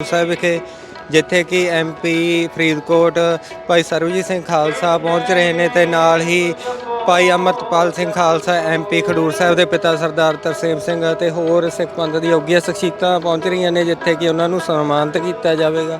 ਸਾਹਿਬ ਵਿਖੇ, ਜਿੱਥੇ ਕਿ ਐਮਪੀ ਫਰੀਦਕੋਟ ਭਾਈ ਸਰਵਜੀਤ ਸਿੰਘ ਖਾਲਸਾ ਪਹੁੰਚ ਰਹੇ ਨੇ ਤੇ ਨਾਲ ਹੀ ਭਾਈ ਅਮਰਤਪਾਲ ਸਿੰਘ ਖਾਲਸਾ ਐਮਪੀ ਖਡੂਰ ਸਾਹਿਬ ਦੇ ਪਿਤਾ ਸਰਦਾਰ ਤਰਸੇਮ ਸਿੰਘ ਅਤੇ ਹੋਰ ਸਿੱਖ ਪੰਥ ਦੀ ਯੋਗੀਆਂ ਸ਼ਖਸੀਅਤਾਂ ਪਹੁੰਚ ਰਹੀਆਂ ਨੇ, ਜਿੱਥੇ ਕਿ ਉਹਨਾਂ ਨੂੰ ਸਨਮਾਨਿਤ ਕੀਤਾ ਜਾਵੇਗਾ।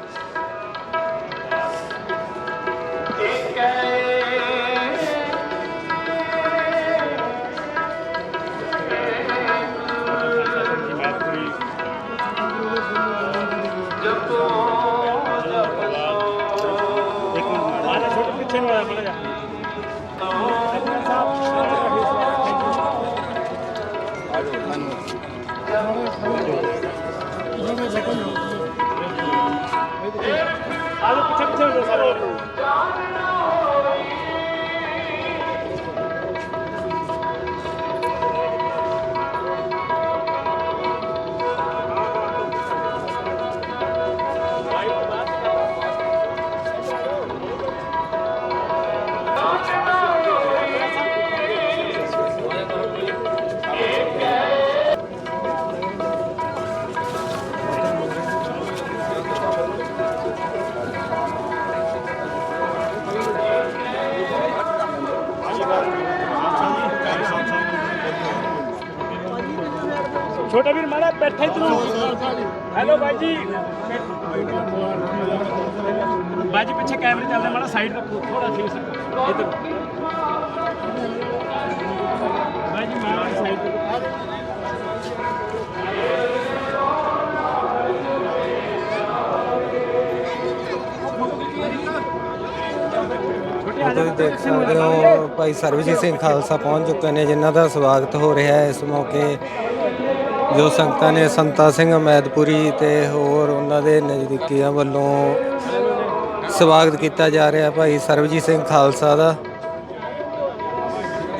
ਛੋਟਾ ਵੀਰ ਮਾੜਾ ਬੈਠਾ ਹੀ ਤੂੰ ਹੈਲੋ ਬਾਈ ਜੀ। ਬਾਈ ਜੀ ਪਿੱਛੇ ਕੈਮਰੇ ਚੱਲਦੇ ਮਾੜਾ ਸਾਈਡ ਤੋਂ ਥੋੜਾ ਸਰ ਇੱਧਰ। ਬਾਈ ਜੀ ਮੈਂ ਸਾਈਡ ਤੁਸੀਂ ਦੇਖ ਸਕਦੇ ਹੋ ਭਾਈ ਸਰਵਜੀਤ ਸਿੰਘ ਖਾਲਸਾ ਪਹੁੰਚ ਚੁੱਕੇ ਨੇ ਜਿਨ੍ਹਾਂ ਦਾ ਸਵਾਗਤ ਹੋ ਰਿਹਾ ਹੈ ਇਸ ਮੌਕੇ। ਜੋ ਸੰਗਤਾਂ ਨੇ ਸੰਤਾ ਸਿੰਘ, ਅਮੈਦਪੁਰੀ ਤੇ ਹੋਰ ਉਹਨਾਂ ਦੇ ਨਜ਼ਦੀਕੀਆਂ ਵੱਲੋਂ ਸਵਾਗਤ ਕੀਤਾ ਜਾ ਰਿਹਾ ਭਾਈ ਸਰਵਜੀਤ ਸਿੰਘ ਖਾਲਸਾ ਦਾ।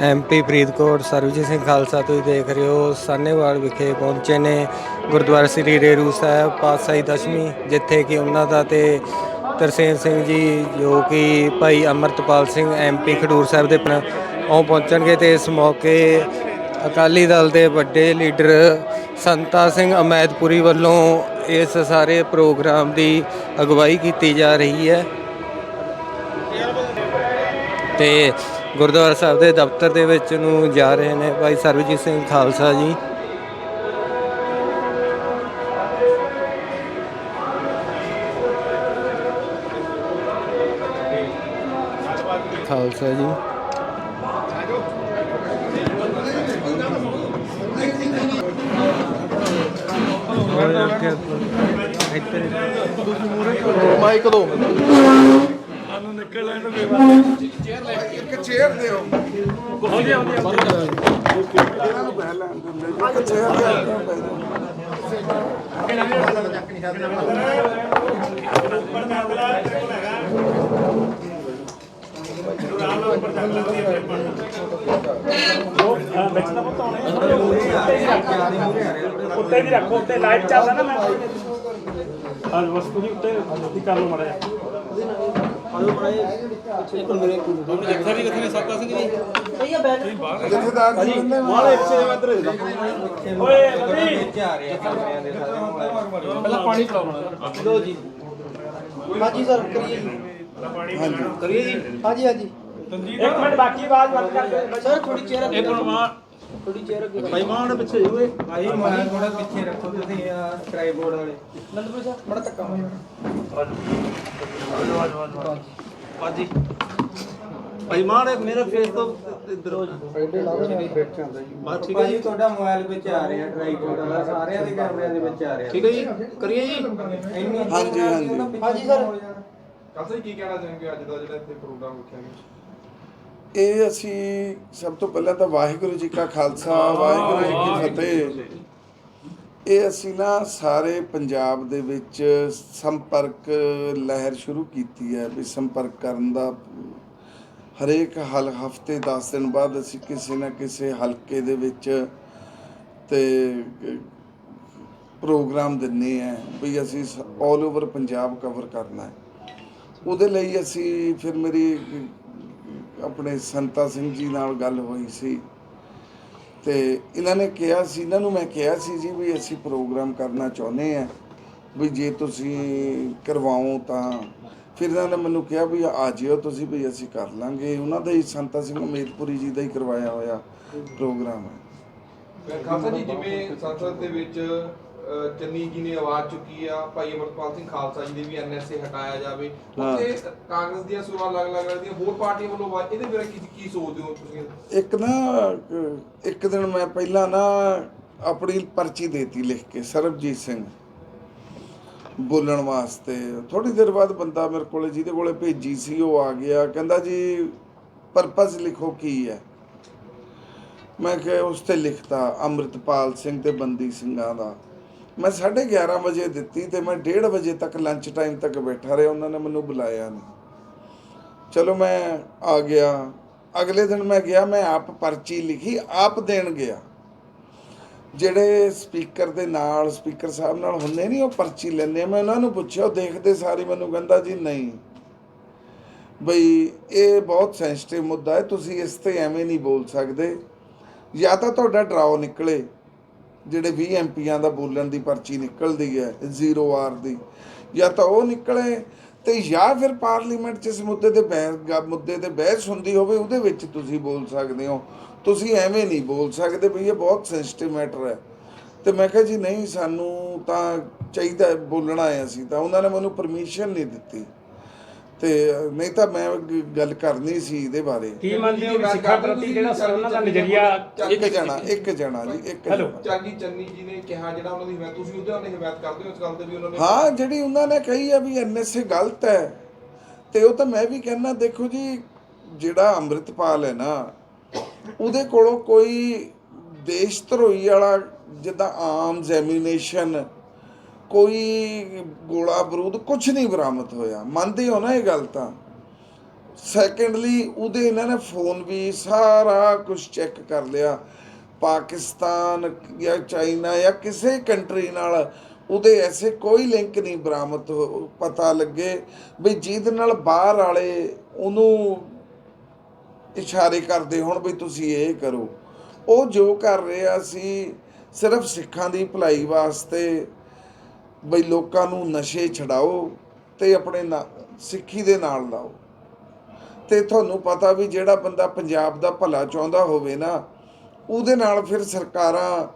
ਐਮਪੀ ਫਰੀਦਕੋਟ ਸਰਵਜੀਤ ਸਿੰਘ ਖਾਲਸਾ, ਤੁਸੀਂ ਦੇਖ ਰਹੇ ਹੋ ਸਾਨੇਵਾਲ ਵਿਖੇ ਪਹੁੰਚੇ ਨੇ ਗੁਰਦੁਆਰਾ ਸ੍ਰੀ ਰੇਰੂ ਸਾਹਿਬ, ਪਾਤਸ਼ਾਹੀ ਦਸ਼ਮੀ, ਜਿੱਥੇ ਕਿ ਉਹਨਾਂ ਦਾ ਤੇ ਤਰਸੇਮ ਸਿੰਘ ਜੀ, ਜੋ ਕਿ ਭਾਈ ਅਮਰਤਪਾਲ ਸਿੰਘ ਐਮਪੀ ਖਡੂਰ ਸਾਹਿਬ ਦੇ ਪ- ਉਹ ਪਹੁੰਚਣਗੇ ਤੇ ਇਸ ਮੌਕੇ ਅਕਾਲੀ ਦਲ ਦੇ ਵੱਡੇ ਲੀਡਰ ਸੰਤਾ ਸਿੰਘ ਅਮੈਦਪੁਰੀ ਵੱਲੋਂ ਇਸ ਸਾਰੇ ਪ੍ਰੋਗਰਾਮ ਦੀ ਅਗਵਾਈ ਕੀਤੀ ਜਾ ਰਹੀ ਹੈ। ਤੇ ਗੁਰਦੁਆਰਾ ਸਾਹਿਬ ਦੇ ਦਫ਼ਤਰ ਦੇ ਵਿੱਚ ਨੂੰ ਜਾ ਰਹੇ ਨੇ ਭਾਈ ਸਰਬਜੀਤ ਸਿੰਘ ਖਾਲਸਾ ਜੀ। ਖਾਲਸਾ ਜੀ। ਮਾਈਕ ਦੋ ਇੱਕ ਚੇਅਰ ਦਿਓ। ਇਹਨਾਂ ਨੂੰ ਬਹਿ ਲੈਣ ਦਿੰਦੇ ਇੱਕ ਚੇਅਰ ਉੱਤੇ ਵੀ ਰੱਖੋ ਉੱਤੇ ਲਾਈਵ ਚੱਲਦਾ ਨਾ ਮੈਂ। ਹਾਂ ਬਸ ਤੁਸੀਂ ਉੱਤੇ ਕੀ ਕਰ ਲਓ ਮਾੜਾ ਜਿਹਾ ਜਥੇਦਾਰ ਜੀ? ਕਹਿੰਦੇ ਮਾਲੇ ਓਏ ਮਤੀ ਪਹਿਲਾਂ ਪਾਣੀ ਪਿਲਾਉਣਾ ਲੋ ਜੀ। ਹਾਂਜੀ ਸਰ ਕਰੀਏ ਜੀ। ਹਾਂਜੀ। ਕਰੀਏ ਜੀ। ਹਾਂਜੀ ਹਾਂਜੀ। ਇੱਕ ਮਿੰਟ ਬਾਕੀ ਆਵਾਜ਼ ਬੰਦ ਕਰ ਦਿਓ। ਸਰ ਥੋੜੀ ਅੱਗੇ ਇੱਕ ਮਿੰਟ ਮਾਂ। ਥੋੜੀ ਚੇਅਰ ਅੱਗੇ ਭਾਈ ਮਾਂ ਦੇ ਪਿੱਛੇ ਹੋਏ ਭਾਈ ਮੈਂ ਥੋੜਾ ਪਿੱਛੇ ਰੱਖੋ ਤੁਸੀਂ ਟ੍ਰਾਈਪੋਡ ਵਾਲੇ। ਨੰਦਪੁਰ ਸਾਹਿਬ। ਮੜਾ ਧੱਕਾ ਮਾਰੋ ਹਾਂਜੀ। ਭਾਈ ਮਾਂ ਨੇ ਮੇਰੇ ਫੇਸ ਤੋਂ ਇੱਧਰ। ਹੋ ਜੀ। ਬਸ ਠੀਕ ਹੈ ਭਾਈ ਜੀ। ਤੁਹਾਡਾ ਮੋਬਾਈਲ ਵਿੱਚ ਆ ਰਿਹਾ ਟ੍ਰਾਈਪੋਡ ਵਾਲਾ। ਸਾਰਿਆਂ ਦੇ ਕੈਮਰਿਆਂ ਦੇ ਵਿੱਚ ਆ ਰਿਹਾ। ਠੀਕ ਹੈ ਜੀ। ਕਰੀਏ ਜੀ। ਇੰਨੀ ਹਾਂਜੀ, ਹਾਂਜੀ। ਹਾਂਜੀ ਸਰ। ਕਾਸੇ ਕੀ ਕਹਿਣਾ ਚਾਹੁੰਗੇ ਅੱਜ ਦਾ ਜਿਹੜਾ ਇੱਥੇ ਪ੍ਰੋਗਰਾਮ ਰੱਖਿਆ ਗਿਆ? ਇਹ ਅਸੀਂ ਸਭ ਤੋਂ ਪਹਿਲਾਂ ਤਾਂ ਵਾਹਿਗੁਰੂ ਜੀ ਕਾ ਖਾਲਸਾ ਵਾਹਿਗੁਰੂ ਜੀ ਕੀ ਫਤਿਹ। ਇਹ ਅਸੀਂ ਨਾ ਸਾਰੇ ਪੰਜਾਬ ਦੇ ਵਿੱਚ ਸੰਪਰਕ ਲਹਿਰ ਸ਼ੁਰੂ ਕੀਤੀ ਹੈ ਵੀ ਸੰਪਰਕ ਕਰਨ ਦਾ। ਹਰੇਕ ਹਲ ਹਫ਼ਤੇ 10 ਦਿਨ ਬਾਅਦ ਅਸੀਂ ਕਿਸੇ ਨਾ ਕਿਸੇ ਹਲਕੇ ਦੇ ਵਿੱਚ ਤੇ ਪ੍ਰੋਗਰਾਮ ਦਿੰਨੇ ਆ ਵੀ ਅਸੀਂ ਆਲ ਓਵਰ ਪੰਜਾਬ ਕਵਰ ਕਰਨਾ ਹੈ। ਉਹਦੇ ਲਈ ਅਸੀਂ ਫਿਰ ਮੇਰੀ ਆਪਣੇ ਸੰਤਾ ਸਿੰਘ ਜੀ ਨਾਲ ਗੱਲ ਹੋਈ ਸੀ। ਤੇ ਇਹਨਾਂ ਨੇ ਕਿਹਾ ਸੀ, ਇਹਨਾਂ ਨੂੰ ਮੈਂ ਕਿਹਾ ਸੀ ਜੀ ਵੀ ਅਸੀਂ ਪ੍ਰੋਗਰਾਮ ਕਰਨਾ ਚਾਹੁੰਦੇ ਆ ਵੀ ਜੇ ਤੁਸੀਂ ਕਰਵਾਓ ਤਾਂ। ਫਿਰ ਇਹਨਾਂ ਨੇ ਮੈਨੂੰ ਕਿਹਾ ਵੀ ਆ ਜਿਓ ਤੁਸੀਂ ਵੀ ਅਸੀਂ ਕਰ ਲਾਂਗੇ। ਉਹਨਾਂ ਦਾ ਹੀ ਸੰਤਾ ਸਿੰਘ ਮੇਦਪੁਰੀ ਜੀ ਦਾ ਹੀ ਕਰਵਾਇਆ ਹੋਇਆ ਪ੍ਰੋਗਰਾਮ ਹੈ। ਖਾਲਸਾ ਜੀ, ਜਿਵੇਂ ਸੰਸਦ ਦੇ ਵਿੱਚ ਚੰਨੀ ਜੀ ਨੇ ਆਵਾਜ਼ ਚੁੱਕੀ ਆ ਭਾਈ ਅਮਰਪਾਲ ਸਿੰਘ ਖਾਲਸਾ ਜੀ ਦੇ ਵੀ ਐਨਐਸਏ ਹਟਾਇਆ ਜਾਵੇ। ਉੱਥੇ ਕਾਂਗਰਸ ਦੀਆਂ ਸੁਰਾਂ ਲੱਗ ਲੱਗ ਰਹੀਆਂ ਹੋਰ ਪਾਰਟੀਆਂ ਵੱਲੋਂ ਆਵਾਜ਼ ਇਹਦੇ ਬਾਰੇ ਕੀ ਕੀ ਸੋਚਦੇ ਹੋ ਤੁਸੀਂ? ਇੱਕ ਨਾ ਇੱਕ ਦਿਨ ਮੈਂ ਪਹਿਲਾਂ ਨਾ ਆਪਣੀ ਪਰਚੀ ਦੇਤੀ ਲਿਖ ਕੇ ਸਰਬਜੀਤ ਸਿੰਘ। ਬੋਲਣ ਵਾਸਤੇ। ਥੋੜੀ ਦੇਰ ਬਾਅਦ ਬੰਦਾ ਮੇਰੇ ਕੋਲੇ ਜਿਹਦੇ ਕੋਲੇ ਭੇਜੀ ਸੀ ਉਹ ਆ ਗਿਆ। ਕਹਿੰਦਾ ਜੀ ਪਰਪਸ ਲਿਖੋ ਕੀ ਹੈ? ਮੈਂ ਕਿਹਾ ਉਸ ਤੇ ਲਿਖਤਾ ਅੰਮ੍ਰਿਤਪਾਲ ਸਿੰਘ ਤੇ ਬੰਦੀ ਸਿੰਘਾਂ ਦਾ। ਮੈਂ 11:30 ਵਜੇ ਦਿੱਤੀ ਤੇ ਮੈਂ 1:30 ਵਜੇ ਤੱਕ ਲੰਚ ਟਾਈਮ ਤੱਕ ਬੈਠਾ ਰਿਹਾ, ਉਹਨਾਂ ਨੇ ਮੈਨੂੰ ਬੁਲਾਇਆ ਨਹੀਂ। ਚਲੋ ਮੈਂ ਆ ਗਿਆ। ਅਗਲੇ ਦਿਨ ਮੈਂ ਗਿਆ, ਮੈਂ ਆਪ ਪਰਚੀ ਲਿਖੀ, ਆਪ ਦੇਣ ਗਿਆ। ਜਿਹੜੇ ਸਪੀਕਰ ਦੇ ਨਾਲ ਸਪੀਕਰ ਸਾਹਿਬ ਨਾਲ ਹੁੰਦੇ ਨਹੀਂ, ਉਹ ਪਰਚੀ ਲੈਂਦੇ ਮੈਂ ਉਹਨਾਂ ਨੂੰ ਪੁੱਛਿਆ, ਉਹ ਦੇਖਦੇ ਸਾਰੀ, ਮੈਨੂੰ ਕਹਿੰਦਾ ਜੀ ਨਹੀਂ। ਬਈ, ਇਹ ਬਹੁਤ ਸੈਂਸਿਟਿਵ ਮੁੱਦਾ ਹੈ, ਤੁਸੀਂ ਇਸ ਤੇ ਐਵੇਂ ਨਹੀਂ ਬੋਲ ਸਕਦੇ। ਜਾਂ ਤਾਂ ਤੁਹਾਡਾ ਡਰਾਓ ਨਿਕਲੇ। ਜਿਹੜੇ 20 ਐਮਪੀਆਂ ਦਾ ਬੋਲਣ ਦੀ ਪਰਚੀ ਨਿਕਲਦੀ ਹੈ, ਜ਼ੀਰੋ ਆਰ ਦੀ, ਜਾਂ ਤਾਂ ਉਹ ਨਿਕਲੇ ਤੇ ਜਾਂ ਫਿਰ ਪਾਰਲੀਮੈਂਟ 'ਚ ਇਸ ਮੁੱਦੇ ਤੇ ਬਹਿਸ ਮੁੱਦੇ ਤੇ ਬਹਿਸ ਹੁੰਦੀ ਹੋਵੇ, ਉਹਦੇ ਵਿੱਚ ਤੁਸੀਂ ਬੋਲ ਸਕਦੇ ਹੋ। ਤੁਸੀਂ ਐਵੇਂ ਨਹੀਂ ਬੋਲ ਸਕਦੇ ਵੀ ਇਹ ਬਹੁਤ ਸੈਂਸਿਟਿਵ ਮੈਟਰ ਹੈ। ਤੇ ਮੈਂ ਕਿਹਾ ਜੀ, ਨਹੀਂ, ਸਾਨੂੰ ਤਾਂ ਚਾਹੀਦਾ ਬੋਲਣਾ ਹੈ ਅਸੀਂ ਤਾਂ। ਉਹਨਾਂ ਨੇ ਮੈਨੂੰ ਪਰਮਿਸ਼ਨ ਨਹੀਂ ਦਿੱਤੀ। ਤੇ ਨਹੀਂ ਤਾਂ ਮੈਂ ਗ- ਗੱਲ ਕਰਨੀ ਸੀ ਇਹਦੇ ਬਾਰੇ। ਕੀ ਮੰਨਦੇ ਹੋ ਵੀ ਸਿੱਖਾਂ ਪ੍ਰਤੀ ਜਿਹੜਾ ਉਹਨਾਂ ਦਾ ਨਜ਼ਰੀਆ ਇੱਕ ਜਣਾ ਇੱਕ ਜਣਾ ਜੀ ਇੱਕ ਹੈਲੋ। ਜਣਾ। ਚਾਗੀ ਚੰਨੀ ਜੀ ਨੇ ਕਿਹਾ ਜਿਹੜਾ ਉਹਨਾਂ ਦੀ ਹਮਾਇਤ ਤੁਸੀਂ ਉਹਦੇ ਨਾਲ ਹਮਾਇਤ ਕਰਦੇ ਹੋ ਇਸ ਗੱਲ ਤੇ ਵੀ ਉਹਨਾਂ ਨੇ ਹਾਂ ਜਿਹੜੀ ਉਹਨਾਂ ਨੇ ਕਹੀ ਆ ਵੀ ਐਨਐਸਏ ਗਲਤ ਹੈ। ਤੇ ਉਹ ਤਾਂ ਮੈਂ ਵੀ ਕਹਿਣਾ ਦੇਖੋ ਜੀ ਜਿਹੜਾ ਅੰਮ੍ਰਿਤਪਾਲ ਹੈ ਨਾ ਉਹਦੇ ਕੋਲੋਂ ਕੋਈ ਦੇਸ਼ ਧਰੋਈ ਵਾਲਾ ਜਿੱਦਾਂ ਆਮ ਜ਼ੈਮੀਨੇਸ਼ਨ ਕੋਈ ਗੋਲਾ ਬਰੂਦ ਕੁਝ ਨਹੀਂ ਬਰਾਮਦ ਹੋਇਆ। ਮੰਨਦੇ ਹੋ ਨਾ ਇਹ ਗੱਲ ਤਾਂ? ਸੈਕੰਡਲੀ ਉਹਦੇ ਇਹਨਾਂ ਨੇ ਫੋਨ ਵੀ ਸਾਰਾ ਕੁਝ ਚੈੱਕ ਕਰ ਲਿਆ। ਪਾਕਿਸਤਾਨ ਜਾਂ ਚਾਈਨਾ ਜਾਂ ਕਿਸੇ ਕੰਟਰੀ ਨਾਲ ਉਹਦੇ ਐਸੇ ਕੋਈ ਲਿੰਕ ਨਹੀਂ ਬਰਾਮਦ ਹੋ- ਪਤਾ ਲੱਗੇ ਵੀ ਜਿਹਦੇ ਨਾਲ ਬਾਹਰ ਵਾਲੇ ਉਹਨੂੰ ਇਸ਼ਾਰੇ ਕਰਦੇ ਹੁਣ ਵੀ ਤੁਸੀਂ ਇਹ ਕਰੋ। ਉਹ ਜੋ ਕਰ ਰਿਹਾ ਸੀ, ਸਿਰਫ ਸਿੱਖਾਂ ਦੀ ਭਲਾਈ ਵਾਸਤੇ ਬਈ ਲੋਕਾਂ ਨੂੰ ਨਸ਼ੇ ਛਡਾਓ ਤੇ ਆਪਣੇ ਨਾ- ਸਿੱਖੀ ਦੇ ਨਾਲ ਲਾਓ। ਤੇ ਤੁਹਾਨੂੰ ਪਤਾ ਵੀ ਜਿਹੜਾ ਬੰਦਾ ਪੰਜਾਬ ਦਾ ਭਲਾ ਚਾਹੁੰਦਾ ਹੋਵੇ ਨਾ, ਉਹਦੇ ਨਾਲ ਫਿਰ ਸਰਕਾਰਾਂ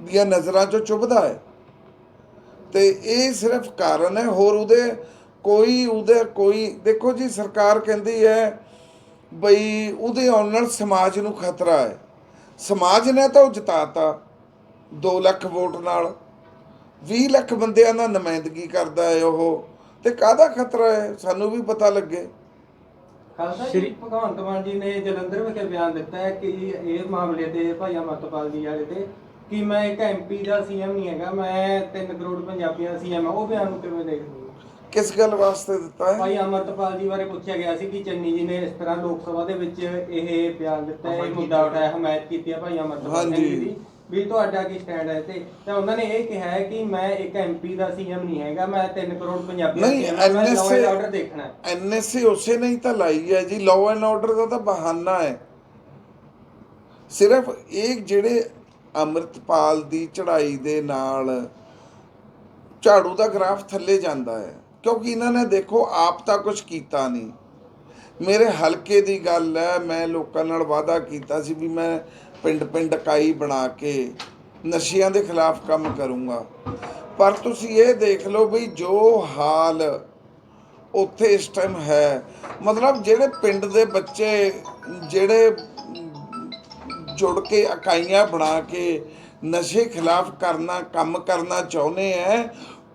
ਦੀਆਂ ਨਜ਼ਰਾਂ 'ਚੋਂ ਚੁੱਭਦਾ ਹੈ। ਤੇ ਇਹ ਸਿਰਫ ਕਾਰਨ ਹੈ, ਹੋਰ ਉਹਦੇ ਕੋਈ ਉਹਦੇ ਕੋਈ, ਦੇਖੋ ਜੀ ਸਰਕਾਰ ਕਹਿੰਦੀ ਹੈ ਬਈ ਉਹਦੇ ਆਉਣ ਨਾਲ ਸਮਾਜ ਨੂੰ ਖਤਰਾ ਹੈ। ਸਮਾਜ ਨੇ ਤਾਂ ਉਹ ਜਿਤਾਤਾ 2 ਲੱਖ ਵੋਟ ਨਾਲ। 20 ਲੱਖ ਬੰਦਿਆਂ ਦਾ ਨੁਮਾਇੰਦਗੀ ਕਰਦਾ ਹੈ ਉਹ। ਤੇ ਕਾਹਦਾ ਖਤਰਾ ਹੈ? ਸਾਨੂੰ ਵੀ ਪਤਾ ਲੱਗੇ। ਖਾਲਸਾ ਸ਼੍ਰੀ- ਜੀ ਭਗਵੰਤ ਮਾਨ ਜੀ ਨੇ ਜਲੰਧਰ ਵਿਖੇ ਬਿਆਨ ਦਿੱਤਾ ਹੈ ਕਿ ਇਹ ਮਾਮਲੇ ਤੇ ਭਾਈ ਅਮਰਤਪਾਲ ਜੀ ਵਾਲੇ ਤੇ ਕਿ ਮੈਂ ਇੱਕ ਐਮਪੀ ਦਾ ਸੀਐਮ ਨਹੀਂ ਹੈਗਾ ਮੈਂ 3 ਕਰੋੜ ਪੰਜਾਬੀਆਂ ਦਾ ਸੀਐਮ ਆ ਉਹ ਬਿਆਨ ਨੂੰ ਕਿਵੇਂ ਦੇਖਦੇ ਹੋ? ਕਿਸ ਗੱਲ ਵਾਸਤੇ ਦਿੱਤਾ ਹੈ? ਭਾਈ ਅਮਰਤਪਾਲ ਜੀ ਬਾਰੇ ਪੁੱਛਿਆ ਗਿਆ ਸੀ ਕਿ ਚੰਨੀ ਜੀ ਨੇ ਇਸ ਤਰ੍ਹਾਂ ਲੋਕ ਸਭਾ ਦੇ ਵਿੱਚ ਇਹ ਬਿਆਨ ਦਿੱਤਾ ਹੈ ਇਹ ਮੁੱਦਾ ਉਠਾਇਆ ਹਮਾਇਤ ਕੀਤੀ ਹੈ ਭਾਈ ਅਮਰਤਪਾਲ ਜੀ। ਦੀ। ਵੀ ਤੁਹਾਡਾ ਕੀ ਸਟੈਂਡ ਹੈ ਤੇ ਤਾਂ ਉਹਨਾਂ ਨੇ ਇਹ ਕਿਹਾ ਹੈ ਕਿ ਮੈਂ ਇੱਕ ਐਮਪੀ ਦਾ ਸੀਐਮ ਨਹੀਂ ਹੈਗਾ ਮੈਂ 3 ਕਰੋੜ ਪੰਜਾਬੀਆਂ ਨਹੀਂ ਦਾ ਮੈਂ law and ਐਨਐਸਏ order ਦੇਖਣਾ ਹੈ। ਐਨਐਸਏ ਉਸੇ ਨਹੀਂ ਤਾਂ ਲਾਈ ਹੈ ਜੀ ਲਾਅ ਐਂਡ ਆਰਡਰ ਦਾ ਤਾਂ ਬਹਾਨਾ ਹੈ। ਸਿਰਫ ਇਹ ਜਿਹੜੇ ਅੰਮ੍ਰਿਤਪਾਲ ਦੀ ਚੜ੍ਹਾਈ ਦੇ ਨਾਲ ਝਾੜੂ ਦਾ ਗ੍ਰਾਫ ਥੱਲੇ ਜਾਂਦਾ ਹੈ ਕਿਉਂਕਿ ਇਹਨਾਂ ਨੇ ਦੇਖੋ ਆਪ ਤਾਂ ਕੁਝ ਕੀਤਾ ਨਹੀਂ। ਮੇਰੇ ਹਲਕੇ ਦੀ ਗੱਲ ਹੈ ਮੈਂ ਲੋਕਾਂ ਨਾਲ ਵਾਅਦਾ ਕੀਤਾ ਸੀ ਵੀ ਮੈਂ ਪਿੰਡ ਪਿੰਡ ਇਕਾਈ ਬਣਾ ਕੇ ਨਸ਼ਿਆਂ ਦੇ ਖਿਲਾਫ ਕੰਮ ਕਰੂੰਗਾ। ਪਰ ਤੁਸੀਂ ਇਹ ਦੇਖ ਲਓ ਵੀ ਜੋ ਹਾਲ ਉੱਥੇ ਇਸ ਟਾਈਮ ਹੈ, ਮਤਲਬ ਜਿਹੜੇ ਪਿੰਡ ਦੇ ਬੱਚੇ, ਜਿਹੜੇ ਜੁੜ ਕੇ ਇਕਾਈਆਂ ਬਣਾ ਕੇ ਨਸ਼ੇ ਖਿਲਾਫ ਕਰਨਾ, ਕੰਮ ਕਰਨਾ ਚਾਹੁੰਦੇ ਐ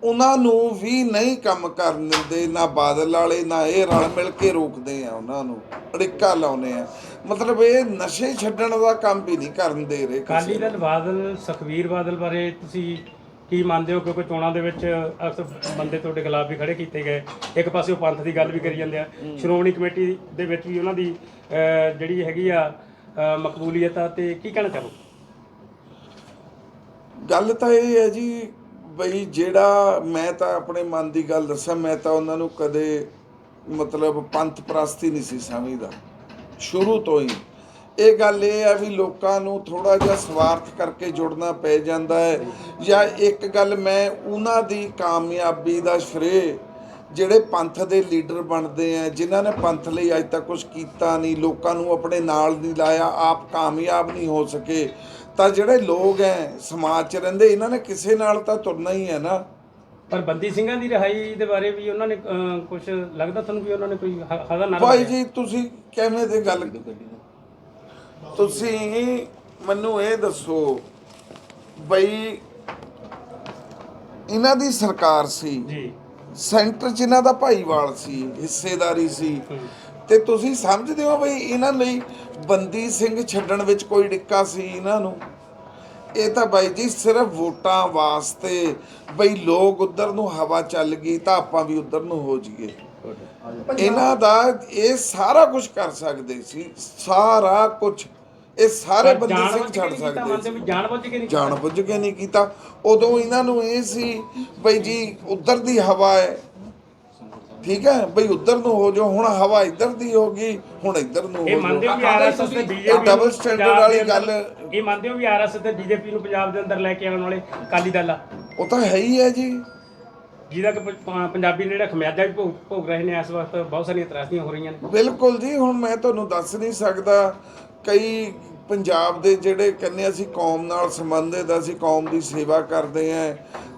ਉਹਨਾਂ ਨੂੰ ਵੀ ਨਹੀਂ ਕੰਮ ਕਰਨ ਦਿੰਦੇ ਨਾ ਬਾਦਲ ਵਾਲੇ ਨਾ ਇਹ ਰਲ ਮਿਲ ਕੇ ਰੋਕਦੇ ਆ ਉਹਨਾਂ ਨੂੰ ਅੜਿੱਕਾ ਲਾਉਨੇ ਆ। ਮਤਲਬ ਇਹ ਨਸ਼ੇ ਛੱਡਣ ਦਾ ਕੰਮ ਵੀ ਨਹੀਂ ਕਰਨ ਦੇ ਰਹੇ ਨੂੰ। ਦਲ ਬਾਦਲ ਸੁਖਬੀਰ ਬਾਦਲ ਬਾਰੇ ਤੁਸੀਂ ਕੀ ਮੰਨਦੇ ਹੋ? ਕਿਉਂਕਿ ਚੋਣਾਂ ਦੇ ਵਿੱਚ ਅਕਸਰ ਬੰਦੇ ਤੁਹਾਡੇ ਖਿਲਾਫ ਵੀ ਖੜੇ ਕੀਤੇ ਗਏ। ਇੱਕ ਪਾਸੇ ਉਹ ਪੰਥ ਦੀ ਗੱਲ ਵੀ ਕਰੀ ਜਾਂਦੇ ਆ। ਸ਼੍ਰੋਮਣੀ ਕਮੇਟੀ ਦੇ ਵਿੱਚ ਵੀ ਉਹਨਾਂ ਦੀ ਜਿਹੜੀ ਹੈਗੀ ਆ ਮਕਬੂਲੀਅਤ ਆ ਤੇ ਕੀ ਕਹਿਣਾ ਚਾਹੋ ਗੱਲ ਤਾਂ ਇਹ ਹੈ ਜੀ ਬਈ ਜਿਹੜਾ ਮੈਂ ਤਾਂ ਆਪਣੇ ਮਨ ਦੀ ਗੱਲ ਦੱਸਾਂ, ਮੈਂ ਤਾਂ ਉਹਨਾਂ ਨੂੰ ਕਦੇ ਮਤਲਬ ਪੰਥ ਪ੍ਰਸਤੀ ਨਹੀਂ ਸੀ ਸਮਝਦਾ। ਸ਼ੁਰੂ ਤੋਂ ਹੀ। ਇਹ ਗੱਲ ਇਹ ਹੈ ਵੀ ਲੋਕਾਂ ਨੂੰ ਥੋੜਾ ਜਿਹਾ ਸਵਾਰਥ ਕਰਕੇ ਜੁੜਨਾ ਪੈ ਜਾਂਦਾ ਹੈ। ਜਾਂ ਇੱਕ ਗੱਲ ਮੈਂ ਉਹਨਾਂ ਦੀ ਕਾਮਯਾਬੀ ਦਾ ਸ਼੍ਰੇ ਜਿਹੜੇ ਪੰਥ ਦੇ ਲੀਡਰ ਬਣਦੇ ਆ, ਜਿਨ੍ਹਾਂ ਨੇ ਪੰਥ ਲਈ ਅੱਜ ਤੱਕ ਕੁਝ ਕੀਤਾ ਨਹੀਂ, ਲੋਕਾਂ ਨੂੰ ਆਪਣੇ ਨਾਲ ਨਹੀਂ ਲਾਇਆ, ਆਪ ਕਾਮਯਾਬ ਨਹੀਂ ਹੋ ਸਕੇ। ਤਾਂ ਜਿਹੜੇ ਲੋਕ ਐ ਸਮਾਜ 'ਚ ਰਹਿੰਦੇ ਇਹਨਾਂ ਨੇ ਕਿਸੇ ਨਾਲ ਤਾਂ ਤੁਰਨਾ ਹੀ ਹੈ ਨਾ। ਪਰ ਬੰਦੀ ਸਿੰਘਾਂ ਦੀ ਰਿਹਾਈ ਦੇ ਬਾਰੇ ਵੀ ਉਹਨਾਂ ਨੇ ਕੁਝ ਲੱਗਦਾ ਤੁਹਾਨੂੰ ਵੀ ਉਹਨਾਂ ਨੇ ਕੋਈ ਹਦਾ ਨਾ ਭਾਈ ਜੀ ਤੁਸੀਂ ਕਿਵੇਂ ਦੇ ਗੱਲ ਤੁਸੀਂ ਮੈਨੂੰ ਇਹ ਦੱਸੋ ਬਈ ਇਹਨਾਂ ਦੀ ਸਰਕਾਰ ਸੀ। ਜੀ। ਸੈਂਟਰ 'ਚ ਇਹਨਾਂ ਦਾ ਭਾਈਵਾਲ ਸੀ ਹਿੱਸੇਦਾਰੀ ਸੀ। ਤੇ ਤੁਸੀਂ ਸਮਝਦੇ ਹੋ ਬਈ ਇਹਨਾਂ ਲਈ ਬੰਦੀ ਸਿੰਘ ਛੱਡਣ ਵਿੱਚ ਕੋਈ ਡਿੱਕਾ ਸੀ ਇਹਨਾਂ ਨੂੰ? ਇਹ ਤਾਂ ਬਾਈ ਜੀ ਸਿਰਫ ਵੋਟਾਂ ਵਾਸਤੇ ਬਈ ਲੋਕ ਉਧਰ ਨੂੰ ਹਵਾ ਚੱਲ ਗਈ ਤਾਂ ਆਪਾਂ ਵੀ ਉਧਰ ਨੂੰ ਹੋ ਜਾਈਏ। ਇਹਨਾਂ ਦਾ ਇਹ ਸਾਰਾ ਕੁਝ ਕਰ ਸਕਦੇ ਸੀ ਸਾਰਾ ਕੁਝ ਇਹ ਸਾਰੇ ਬੰਦੀ ਸਿੰਘ ਛੱਡ ਸਕਦੇ ਜਾਣ ਬੁੱਝ ਕੇ ਨਹੀਂ ਕੀਤਾ। ਉਦੋਂ ਇਹਨਾਂ ਨੂੰ ਇਹ ਸੀ ਬਈ ਜੀ ਉਧਰ ਦੀ ਹਵਾ ਹੈ ਠੀਕ ਹੈ ਬਈ ਉਧਰ ਨੂੰ ਹੋ ਜਾਓ ਹੁਣ ਹਵਾ ਇੱਧਰ ਦੀ ਹੋ ਗਈ ਹੁਣ ਇੱਧਰ ਨੂੰ ਇਹ ਹੋ ਮੰਨਦੇ ਜਾਓ ਹੋ ਵੀ ਆਰਐਸਐਸ ਤੇ ਬੀਜੇਪੀ ਇਹ double standard ਵਾਲੀ ਗੱਲ- ਇਹ ਮੰਨਦੇ ਹੋ ਵੀ ਆਰਐਸਐਸ ਤੇ ਬੀਜੇਪੀ ਨੂੰ ਪੰਜਾਬ ਦੇ ਅੰਦਰ ਲੈ ਕੇ ਆਉਣ ਵਾਲੇ ਅਕਾਲੀ ਦਲ ਆ? ਉਹ ਤਾਂ ਹੈ ਹੀ ਹੈ ਜੀ। ਜਿਹਦਾ ਕਿ ਪ- ਪ- ਪੰਜਾਬੀ ਨੇ ਜਿਹੜਾ ਖਮਿਆਜਾ ਵੀ ਭੋਗ ਭੋਗ ਰਹੇ ਨੇ ਇਸ ਵਕਤ ਬਹੁਤ ਸਾਰੀਆਂ ਤਰਾਸਦੀਆਂ ਹੋ ਰਹੀਆਂ ਨੇ। ਬਿਲਕੁਲ ਜੀ ਹੁਣ ਮੈਂ ਤੁਹਾਨੂੰ ਦੱਸ ਨਹੀਂ ਸਕਦਾ ਕਈ ਪੰਜਾਬ ਦੇ ਜਿਹੜੇ ਕਹਿੰਦੇ ਅਸੀਂ ਕੌਮ ਨਾਲ ਸੰਬੰਧਿਤ ਅਸੀਂ ਕੌਮ ਦੀ ਸੇਵਾ ਕਰਦੇ ਆਂ